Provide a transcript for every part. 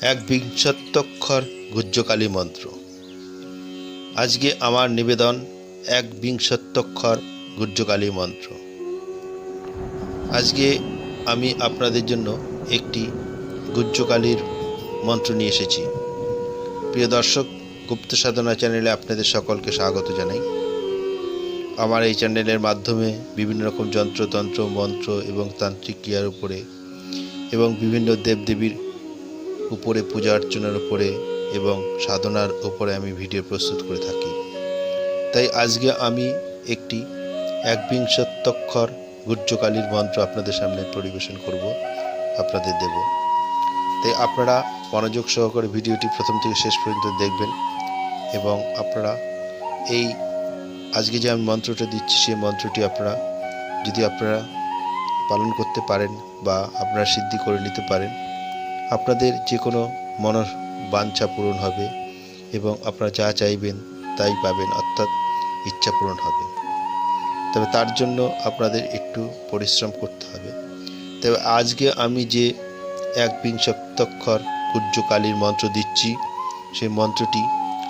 এক বিংশত্যক্ষর গুজ্জকালী মন্ত্র। আজকে আমার নিবেদন এক বিংশত্যক্ষর গুজ্জকালী মন্ত্র। আজকে আমি আপনাদের জন্য একটি গুজ্জকালীর মন্ত্র নিয়ে এসেছি। প্রিয় দর্শক, গুপ্ত সাধনা চ্যানেলে আপনাদের সকলকে স্বাগত জানাই। আমার এই চ্যানেলের মাধ্যমে বিভিন্ন রকম যন্ত্রতন্ত্র, মন্ত্র এবং তান্ত্রিক ক্রিয়ার উপরে এবং বিভিন্ন দেবদেবীর উপরে পূজা অর্চনার উপরে এবং সাধনার উপরে আমি ভিডিও প্রস্তুত করে থাকি। তাই আজকে আমি একটি একবিংশত্যক্ষর গুজ্জকালীর মন্ত্র আপনাদের সামনে পরিবেশন করব, আপনাদের দেব। তাই আপনারা মনোযোগ সহকারে ভিডিওটি প্রথম থেকে শেষ পর্যন্ত দেখবেন এবং আপনারা এই আজকে যে আমি মন্ত্রটা দিচ্ছি, সেই মন্ত্রটি আপনারা যদি আপনারা পালন করতে পারেন বা আপনারা সিদ্ধি করে নিতে পারেন আপনাদের যে কোনো মনের বাঞ্ছা পূরণ হবে এবং আপনারা যা চাইবেন তাই পাবেন, অর্থাৎ ইচ্ছা পূরণ হবে। তবে তার জন্য আপনাদের একটু পরিশ্রম করতে হবে। তবে আজকে আমি যে এক বিংশক্তক্ষর কুর্যকালীর মন্ত্র দিচ্ছি, সেই মন্ত্রটি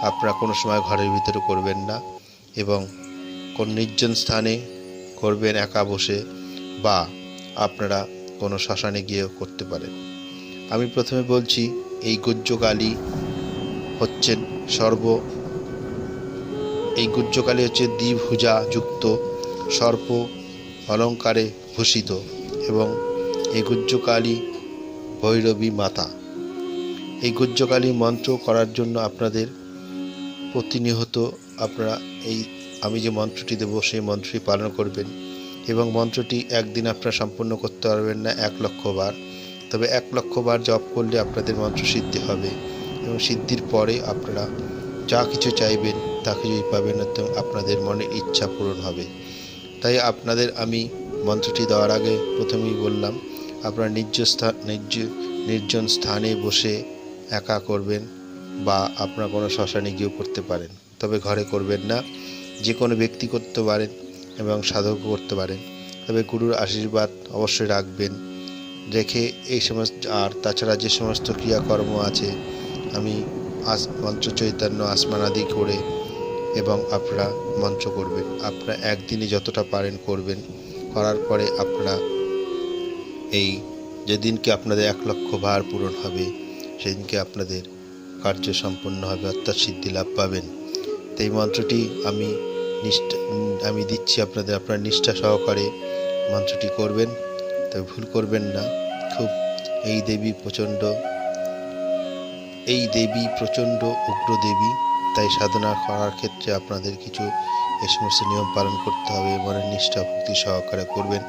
আপনারা কোনো সময় ঘরের ভিতরে করবেন না এবং কোন নির্জন স্থানে করবেন, একা বসে বা আপনারা কোনো শ্মশানে গিয়েও করতে পারেন। আমি প্রথমে বলছি, এই গুজ্জকালী হচ্ছেন সর্ব এই গুজ্জকালী হচ্ছে দ্বিভুজা যুক্ত সর্প অলঙ্কারে ভূষিত এবং এই গুজ্জকালী ভৈরবী মাতা। এই গুজ্জকালী মন্ত্র করার জন্য আপনাদের প্রতিনিয়ত আপনারা এই, আমি যে মন্ত্রটি দেব, সেই মন্ত্রটি পালন করবেন এবং মন্ত্রটি একদিন আপনারা সম্পূর্ণ করতে পারবেন না, এক লক্ষ বার। তবে এক লক্ষ বার জপ করলে আপনাদের মন্ত্র সিদ্ধি হবে এবং সিদ্ধির পরে আপনারা যা কিছু চাইবেন তা কিছুই পাবেন এবং আপনাদের মনের ইচ্ছা পূরণ হবে। তাই আপনাদের আমি মন্ত্রটি দেওয়ার আগে প্রথমেই বললাম, আপনারা নির্জ স্থান নির্জ নির্জন স্থানে বসে একা করবেন বা আপনারা কোনো শ্মশানে গিয়েও করতে পারেন। তবে ঘরে করবেন না, যে কোনো ব্যক্তি করতে পারেন এবং সাধক করতে পারেন। তবে গুরুর আশীর্বাদ অবশ্যই রাখবেন। রেখে এই সমস্ত, আর তাছাড়া যে সমস্ত ক্রিয়াকর্ম আছে, আমি আস মঞ্চ চৈতন্য আসমান আদি করে এবং আপনারা মঞ্চ করবেন। আপনারা একদিনে যতটা পারেন করবেন। করার পরে আপনারা এই যেদিনকে আপনাদের এক লক্ষ ভার পূরণ হবে, সেদিনকে আপনাদের কার্য সম্পন্ন হবে, অর্থাৎ সিদ্ধি লাভ পাবেন। এই মন্ত্রটি আমি নিষ্ঠা, আমি দিচ্ছি আপনাদের, আপনারা নিষ্ঠা সহকারে মন্ত্রটি করবেন। তবে ভুল করবেন না। খুব এই দেবী প্রচণ্ড, এই দেবী প্রচণ্ড উগ্র দেবী তাই সাধনা করার ক্ষেত্রে আপনাদের কিছু এই সমস্ত নিয়ম পালন করতে হবে মনের নিষ্ঠা ভক্তি সহকারে করবেন।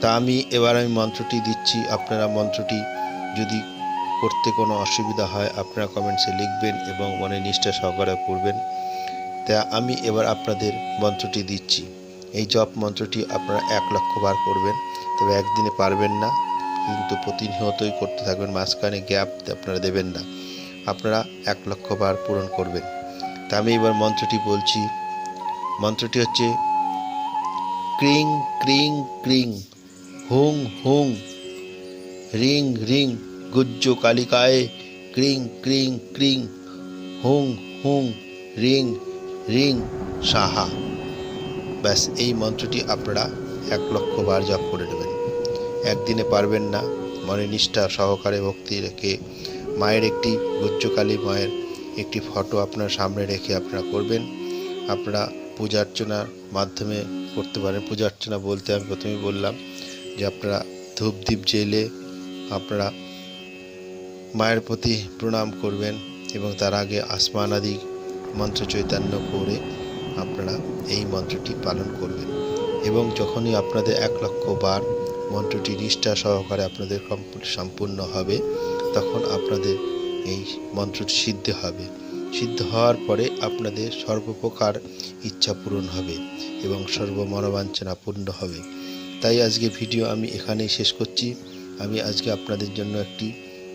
তা আমি, এবার আমি মন্ত্রটি দিচ্ছি। আপনারা মন্ত্রটি যদি করতে কোনো অসুবিধা হয়, আপনারা কমেন্টসে লিখবেন এবং মনে নিষ্ঠা সহকারে করবেন তা আমি এবার আপনাদের মন্ত্রটি দিচ্ছি। এই জপ মন্ত্রটি আপনারা এক লক্ষ বার করবেন। তবে একদিনে পারবেন না, কিন্তু প্রতিনিয়তই করতে থাকবেন। মাঝখানে গ্যাপ আপনারা দেবেন না। আপনারা এক লক্ষ বার পূরণ করবেন। তা আমি এবার মন্ত্রটি বলছি। মন্ত্রটি হচ্ছে, ক্রিং ক্রিং ক্রিং, হুং হুং, রিং রিং, গুজ্জ কালিকায়, ক্রিং ক্রিং ক্রিং, হুং হুং, রিং রিং, সাহা। ব্যাস, এই মন্ত্রটি আপনারা এক লক্ষ বার জপ করে নেবেন। একদিনে পারবেন না মনে নিষ্ঠা সহকারে ভক্তি রেখে মায়ের একটি গুজ্জকালী মায়ের একটি ফটো আপনার সামনে রেখে আপনারা করবেন। আপনারা পূজা অর্চনার মাধ্যমে করতে পারেন। পূজা অর্চনা বলতে আমি প্রথমেই বললাম যে আপনারা ধূপ দ্বীপ জেলে আপনারা মায়ের প্রতি প্রণাম করবেন এবং তার আগে আসমান আদি মন্ত্র চৈতন্য করে আপনারা এই মন্ত্রটি পালন করবেন। এবং যখনই আপনাদের এক লক্ষ বার মন্ত্রটি নিষ্ঠা সহকারে আপনাদের সম্পূর্ণ হবে, তখন আপনাদের এই মন্ত্রটি সিদ্ধ হবে। সিদ্ধ হওয়ার পরে আপনাদের সর্বপ্রকার ইচ্ছা পূরণ হবে এবং সর্ব মনোবাঞ্ছনা পূর্ণ হবে। তাই আজকে ভিডিও আমি এখানেই শেষ করছি। আমি আজকে আপনাদের জন্য একটি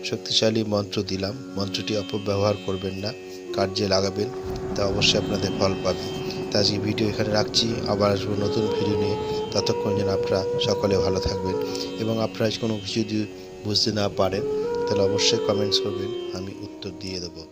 শক্তিশালী মন্ত্র দিলাম। মন্ত্রটি অপব্যবহার করবেন না, কার্যে লাগাবেন। তা অবশ্যই আপনাদের ফল পাবে। তা আজকে ভিডিও এখানে রাখছি। আবার আসব নতুন ভিডিও নিয়ে। ততক্ষণ যেন আপনারা সকলে ভালো থাকবেন। এবং আপনারা কোনো কিছু যদি বুঝতে না পারেন, তাহলে অবশ্যই কমেন্টস করবেন। আমি উত্তর দিয়ে দেবো।